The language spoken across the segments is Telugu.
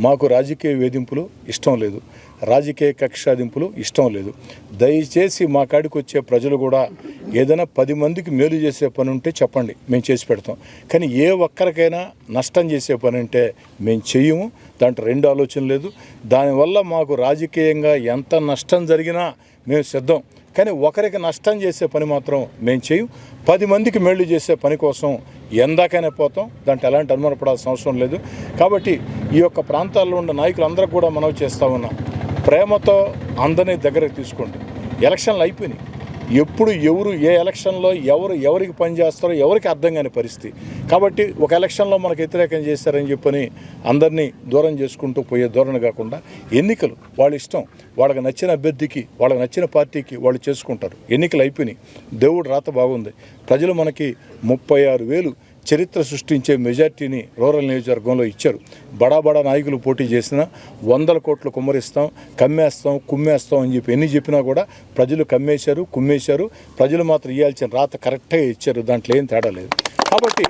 మాకు రాజకీయ వేధింపులు ఇష్టం లేదు. రాజకీయ కక్షాదింపులు ఇష్టం లేదు. దయచేసి మా కాడికి వచ్చే ప్రజలు కూడా ఏదైనా పది మందికి మేలు చేసే పని ఉంటే చెప్పండి. మేము చేసి పెడతాం. కానీ ఏ ఒక్కరికైనా నష్టం చేసే పని ఉంటే మేము చెయ్యము. దాంట్లో రెండు ఆలోచన లేదు. దానివల్ల మాకు రాజకీయంగా ఎంత నష్టం జరిగినా మేము సిద్ధం. కానీ ఒకరికి నష్టం చేసే పని మాత్రం మేము చేయం. పది మందికి మేళ్ళు చేసే పని కోసం ఎందాకైనా పోతాం. దాంట్లో ఎలాంటి అనుమానపడాల్సిన అవసరం లేదు. కాబట్టి ఈ యొక్క ప్రాంతాల్లో ఉన్న నాయకులందరూ కూడా మనవి చేస్తా ఉన్నాం. ప్రేమతో అందరినీ దగ్గరకు తీసుకోండి. ఎలక్షన్లు అయిపోయినాయి. ఎప్పుడు ఎవరు ఏ ఎలక్షన్లో ఎవరు ఎవరికి పనిచేస్తారో ఎవరికి అర్థం కాని పరిస్థితి. కాబట్టి ఒక ఎలక్షన్లో మనకు వ్యతిరేకం చేస్తారని చెప్పని అందరినీ దూరం చేసుకుంటూ పోయే ధోరణి కాకుండా ఎన్నికలు వాళ్ళ ఇష్టం. వాళ్ళకి నచ్చిన అభ్యర్థికి వాళ్ళకి నచ్చిన పార్టీకి వాళ్ళు చేసుకుంటారు. ఎన్నికలు అయిపోయినాయి. దేవుడు రాత బాగుంది. ప్రజలు మనకి ముప్పై ఆరు వేలు చరిత్ర సృష్టించే మెజార్టీని రూరల్ నియోజకవర్గంలో ఇచ్చారు. బడా బడా నాయకులు పోటీ చేసినా వందల కోట్లు కుమ్మరిస్తాం కమ్మేస్తాం కుమ్మేస్తాం అని చెప్పి ఎన్ని చెప్పినా కూడా ప్రజలు కమ్మేశారు కుమ్మేశారు. ప్రజలు మాత్రం ఇవ్వాల్సిన రాత కరెక్ట్గా ఇచ్చారు. దాంట్లో ఏం తేడా లేదు. కాబట్టి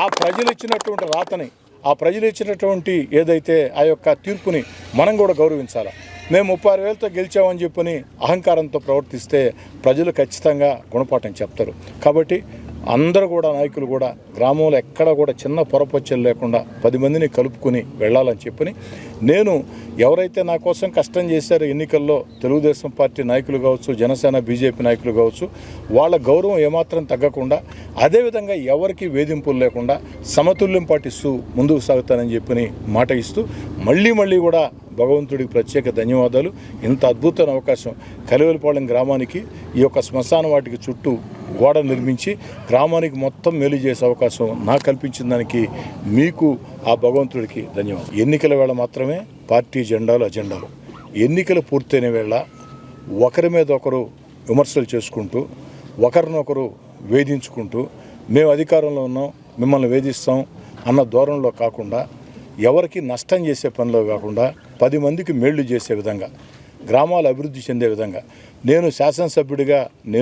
ఆ ప్రజలు ఇచ్చినటువంటి రాతని ఆ ప్రజలు ఇచ్చినటువంటి ఏదైతే ఆ యొక్క తీర్పుని మనం కూడా గౌరవించాలి? మేము ముప్పై ఆరు వేలతో గెలిచామని చెప్పని అహంకారంతో ప్రవర్తిస్తే ప్రజలు ఖచ్చితంగా గుణపాఠం చెప్తారు. కాబట్టి అందరూ కూడా నాయకులు కూడా గ్రామంలో ఎక్కడ కూడా చిన్న పొరపచ్చలు లేకుండా పది మందిని కలుపుకొని వెళ్ళాలని చెప్పని నేను ఎవరైతే నా కోసం కష్టం చేశారో ఎన్నికల్లో తెలుగుదేశం పార్టీ నాయకులు కావచ్చు జనసేన బీజేపీ నాయకులు కావచ్చు వాళ్ళ గౌరవం ఏమాత్రం తగ్గకుండా అదేవిధంగా ఎవరికి వేధింపులు లేకుండా సమతుల్యం పాటిస్తూ ముందుకు సాగుతానని చెప్పని మాట ఇస్తూ మళ్ళీ మళ్ళీ కూడా భగవంతుడికి ప్రత్యేక ధన్యవాదాలు. ఇంత అద్భుతమైన అవకాశం కలివెలపాలెం గ్రామానికి ఈ యొక్క శ్మశాన వాటికి చుట్టూ గోడ నిర్మించి గ్రామానికి మొత్తం మేలు చేసే అవకాశం నాకు కల్పించిన దానికి మీకు ఆ భగవంతుడికి ధన్యవాదాలు. ఎన్నికల వేళ మాత్రమే పార్టీ జెండాలు అజెండాలు. ఎన్నికలు పూర్తయిన వేళ ఒకరి మీద ఒకరు విమర్శలు చేసుకుంటూ ఒకరినొకరు వేధించుకుంటూ మేము అధికారంలో ఉన్నాం మిమ్మల్ని వేధిస్తాం అన్న ధోరణిలో కాకుండా ఎవరికి నష్టం చేసే పనిలో కాకుండా పది మందికి మేళ్ళు చేసే విధంగా గ్రామాలు అభివృద్ధి చెందే విధంగా నేను శాసనసభ్యుడిగా నేను